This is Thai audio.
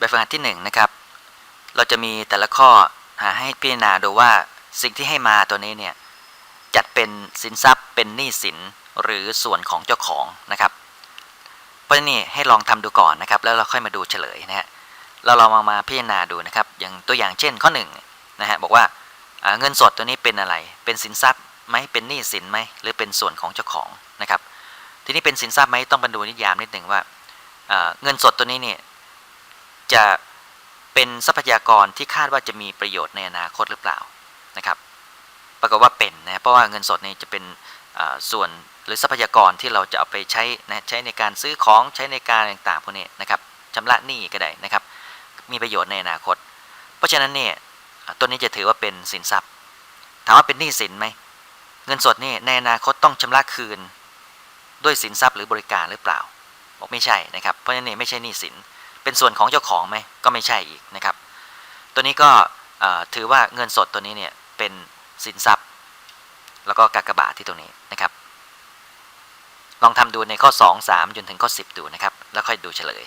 แบบฝึกหัดที่1นงนะครับ เราจะมีแต่ละข้อหาให้พิจารณาดูว่าสิ่งที่ให้มาตัวนี้เนี่ยจัดเป็นสินทรัพย์เป็นหนี้สินหรือส่วนของเจ้าของนะครับเพราะนี่ให้ลองทำดูก่อนนะครับ แล้วเราค่อยมาดูเฉลยนะฮะเราลองมามาพิจารณาดูนะครับ อย่างตัวอย่างเช่นข้อ1นงนะฮะบอกว่าเงินสดตัวนี้เป็นอะไร เป็นสินทรัพย์ไหมเป็นหนี้สินไหมหรือเป็นส่วนของเจ้าของนะครับ ทีนี้เป็นสินทรัพย์ไหมต้องมาดูนิยามนิดหนึ่งว่าเงินสดตัวนี้เนี่ย จะเป็นทรัพยากรที่คาดว่าจะมีประโยชน์ในอนาคตหรือเปล่านะครับ ปรากฏว่าเป็นนะเพราะว่าเงินสดนี่จะเป็นส่วนหรือทรัพยากรที่เราจะเอาไปใช้นะใช้ในการซื้อของใช้ในการต่างๆพวกนี้นะครับชำระหนี้ก็ได้นะครับ มีประโยชน์ในอนาคต เพราะฉะนั้นเนี่ยตัวนี้จะถือว่าเป็นสินทรัพย์ ถามว่าเป็นหนี้สินไหมเงินสดนี่ในอนาคตต้องชำระคืน ด้วยสินทรัพย์หรือ บริการหรือเปล่าบอกไม่ใช่นะครับเพราะฉะนั้นเนี่ยไม่ใช่หนี้สิน เป็นส่วนของเจ้าของไหมก็ไม่ใช่อีกนะครับ ตัวนี้ก็ถือว่าเงินสดตัวนี้เนี่ยเป็นสินทรัพย์ แล้วก็กากบาทที่ตรงนี้นะครับ ลองทำดูในข้อ 2 3จนถึงข้อ 10 ดูนะครับ แล้วค่อยดูเฉลย